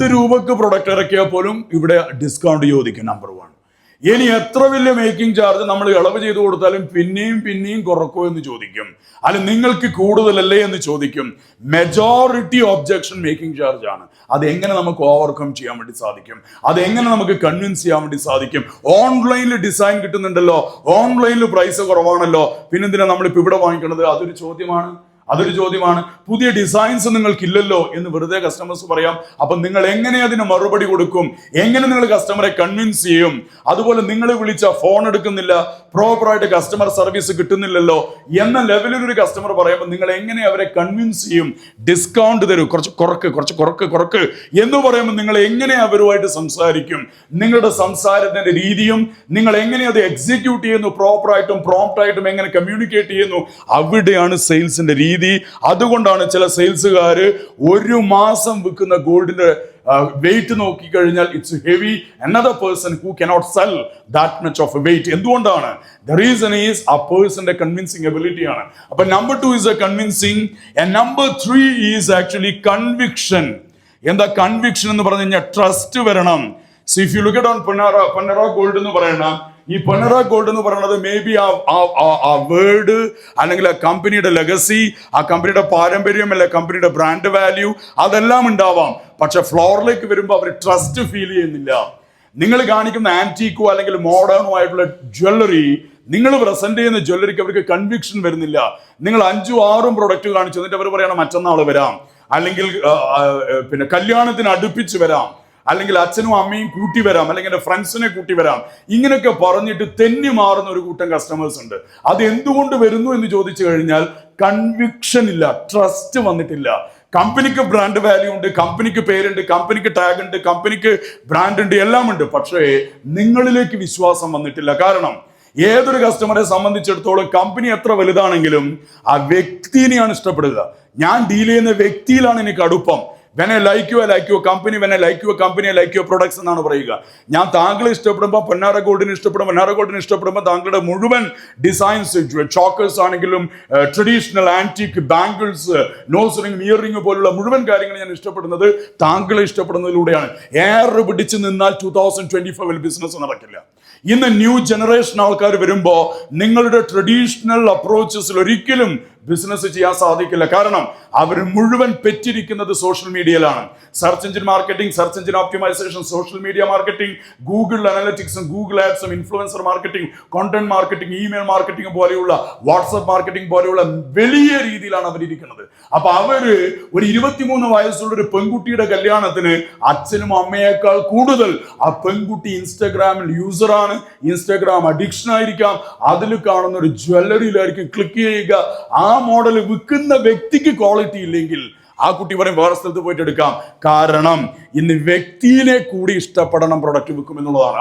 പത്ത് രൂപക്ക് പ്രൊഡക്റ്റ് ഇറക്കിയാൽ പോലും ഇവിടെ ഡിസ്കൗണ്ട് ചോദിക്കും നമ്പർ വൺ ഇനി എത്ര വലിയ മേക്കിംഗ് ചാർജ് നമ്മൾ ഇളവ് ചെയ്ത് കൊടുത്താലും പിന്നെയും പിന്നെയും കുറക്കോ എന്ന് ചോദിക്കും. അല്ല നിങ്ങൾക്ക് കൂടുതലല്ലേ എന്ന് ചോദിക്കും. മെജോറിറ്റി ഒബ്ജക്ഷൻ മേക്കിംഗ് ചാർജ് ആണ്. അത് എങ്ങനെ നമുക്ക് ഓവർകം ചെയ്യാൻ വേണ്ടി സാധിക്കും? അത് എങ്ങനെ നമുക്ക് കൺവിൻസ് ചെയ്യാൻ വേണ്ടി സാധിക്കും? ഓൺലൈനിൽ ഡിസൈൻ കിട്ടുന്നുണ്ടല്ലോ. ഓൺലൈനിൽ പ്രൈസ് കുറവാണല്ലോ. പിന്നെന്തിനാ നമ്മളിപ്പോൾ ഇവിടെ വാങ്ങിക്കുന്നത് അതൊരു ചോദ്യമാണ്. അതൊരു ചോദ്യമാണ്. പുതിയ ഡിസൈൻസ് നിങ്ങൾക്കില്ലല്ലോ എന്ന് വെറുതെ കസ്റ്റമേഴ്സ് പറയാം. അപ്പം നിങ്ങൾ എങ്ങനെ അതിന് മറുപടി കൊടുക്കും? എങ്ങനെ നിങ്ങൾ കസ്റ്റമറെ കൺവിൻസ് ചെയ്യും? അതുപോലെ നിങ്ങൾ വിളിച്ച ഫോൺ എടുക്കുന്നില്ല. പ്രോപ്പറായിട്ട് കസ്റ്റമർ സർവീസ് കിട്ടുന്നില്ലല്ലോ എന്ന ലെവലിൽ ഒരു കസ്റ്റമർ പറയുമ്പോൾ നിങ്ങൾ എങ്ങനെ അവരെ കൺവിൻസ് ചെയ്യും? ഡിസ്കൗണ്ട് തരും. കുറച്ച് കുറക്ക് കുറച്ച് കുറക്ക് കുറക്ക് എന്ന് പറയുമ്പോൾ നിങ്ങൾ എങ്ങനെ അവരുമായിട്ട് സംസാരിക്കും? നിങ്ങളുടെ സംസാരത്തിന്റെ രീതിയും നിങ്ങൾ എങ്ങനെ അത് എക്സിക്യൂട്ട് ചെയ്യുന്നു? പ്രോപ്പറായിട്ടും പ്രോംപ്റ്റായിട്ടും എങ്ങനെ കമ്മ്യൂണിക്കേറ്റ് ചെയ്യുന്നു? അവിടെയാണ് സെയിൽസിന്റെ രീതി അതുകൊണ്ടാണ് ചില സെയിൽസുകാർ ഒരു മാസം വിൽക്കുന്ന ഗോൾഡിന്റെ വെയിറ്റ് നോക്കിക്കഴിഞ്ഞാൽ it's heavy another person who cannot sell that much of weight എന്തുകൊണ്ടാണ്? ദ റീസൺ ഈസ് ആ പേഴ്സന്റെ കൺവിൻസിങ് എബിലിറ്റി ആണ്. അപ്പൊ number two is a convincing number three is actually conviction എന്താ കൺവിക്ഷൻ എന്ന് പറഞ്ഞു കഴിഞ്ഞാൽ ട്രസ്റ്റ് വരണം. See if you look on Ponnara Ponnara gold എന്ന് പറയണ ഈ പണറ ഗോൾഡ് എന്ന് പറയുന്നത് മേ ബി ആ വേർഡ് അല്ലെങ്കിൽ ആ കമ്പനിയുടെ ലെഗസി ആ കമ്പനിയുടെ പാരമ്പര്യം അല്ലെ കമ്പനിയുടെ ബ്രാൻഡ് വാല്യൂ അതെല്ലാം ഉണ്ടാവാം. പക്ഷെ ഫ്ലോറിലേക്ക് വരുമ്പോൾ അവർ ട്രസ്റ്റ് ഫീൽ ചെയ്യുന്നില്ല. നിങ്ങൾ കാണിക്കുന്ന ആന്റീക്കോ അല്ലെങ്കിൽ മോഡേണോ ആയിട്ടുള്ള ജ്വല്ലറി നിങ്ങൾ പ്രസന്റ് ചെയ്യുന്ന ജ്വല്ലറിക്ക് അവർക്ക് കൺവിക്ഷൻ വരുന്നില്ല. നിങ്ങൾ അഞ്ചും ആറും പ്രൊഡക്റ്റ് കാണിച്ചു എന്നിട്ട് അവർ പറയണം മറ്റന്നാൾ വരാം. അല്ലെങ്കിൽ ആ, ആ, പിന്നെ കല്യാണത്തിന് അടുപ്പിച്ച് വരാം. അല്ലെങ്കിൽ അച്ഛനും അമ്മയും കൂട്ടി വരാം അല്ലെങ്കിൽ എന്റെ ഫ്രണ്ട്സിനെ കൂട്ടി വരാം. ഇങ്ങനെയൊക്കെ പറഞ്ഞിട്ട് തെന്നി മാറുന്ന ഒരു കൂട്ടം കസ്റ്റമേഴ്സ് ഉണ്ട്. അത് എന്തുകൊണ്ട് വരുന്നു എന്ന് ചോദിച്ചു കഴിഞ്ഞാൽ കൺവിക്ഷൻ ഇല്ല ട്രസ്റ്റ് വന്നിട്ടില്ല. കമ്പനിക്ക് ബ്രാൻഡ് വാല്യൂ ഉണ്ട് കമ്പനിക്ക് പേരുണ്ട് കമ്പനിക്ക് ടാഗ് ഉണ്ട് കമ്പനിക്ക് ബ്രാൻഡ് ഉണ്ട് എല്ലാം ഉണ്ട്. പക്ഷേ നിങ്ങളിലേക്ക് വിശ്വാസം വന്നിട്ടില്ല. കാരണം ഏതൊരു കസ്റ്റമറെ സംബന്ധിച്ചിടത്തോളം കമ്പനി എത്ര വലുതാണെങ്കിലും ആ വ്യക്തിനെയാണ് ഇഷ്ടപ്പെടുക. ഞാൻ ഡീൽ ചെയ്യുന്ന വ്യക്തിയിലാണ് എനിക്ക് അടുപ്പം. I like you I like you company I like you company like you products എന്നാണ് പറയുക. ഞാൻ താങ്കളെ ഇഷ്ടപ്പെടുമ്പോൾ പൊന്നാര ഗോൾഡിന് ഇഷ്ടപ്പെടും പൊന്നാര ഗോൾഡിന് ഇഷ്ടപ്പെടുമ്പോൾ താങ്കളുടെ മുഴുവൻ ഡിസൈൻസ് ചോക്കേഴ്സ് ആണെങ്കിലും traditional antique bangles nose ring earring പോലുള്ള മുഴുവൻ കാര്യങ്ങൾ ഞാൻ ഇഷ്ടപ്പെടുന്നത് താങ്കളെ ഇഷ്ടപ്പെടുന്നതിലൂടെയാണ്. എയർ പിടിച്ച് നിന്നാൽ ടൂ തൗസൻഡ് ട്വന്റി ഫൈവിൽ ബിസിനസ് നടക്കില്ല. ഇന്ന് ന്യൂ ജനറേഷൻ ആൾക്കാർ വരുമ്പോൾ നിങ്ങളുടെ ട്രഡീഷണൽ അപ്രോച്ചസിൽ ഒരിക്കലും ബിസിനസ് ചെയ്യാൻ സാധിക്കില്ല. കാരണം അവർ മുഴുവൻ പെറ്റിരിക്കുന്നത് social മീഡിയയിലാണ് search engine marketing search engine optimization social media marketing Google അനലറ്റിക്സും Google ആപ്സും influencer marketing content marketing email marketing പോലെയുള്ള വാട്സപ്പ് മാർക്കറ്റിംഗ് പോലെയുള്ള വലിയ രീതിയിലാണ് അവരിരിക്കുന്നത്. അപ്പൊ അവർ ഒരു ഇരുപത്തിമൂന്ന് വയസ്സുള്ള ഒരു പെൺകുട്ടിയുടെ കല്യാണത്തിന് അച്ഛനും അമ്മയേക്കാൾ കൂടുതൽ ആ പെൺകുട്ടി ഇൻസ്റ്റാഗ്രാമിൽ യൂസറാണ് ഇൻസ്റ്റാഗ്രാം അഡിക്ഷൻ ആയിരിക്കാം. അതിൽ കാണുന്ന ഒരു ജ്വല്ലറിയിലായിരിക്കും ക്ലിക്ക് ചെയ്യുക. ആ മോഡൽ വിൽക്കുന്ന വ്യക്തിക്ക് ക്വാളിറ്റി ഇല്ലെങ്കിൽ ആ കുട്ടി പറയും വേറെ സ്ഥലത്ത് പോയിട്ട് എടുക്കാം. കാരണം ഇന്ന് വ്യക്തിയെ കൂടി ഇഷ്ടപ്പെടണം പ്രൊഡക്റ്റ് വിൽക്കും എന്നുള്ളതാണ്.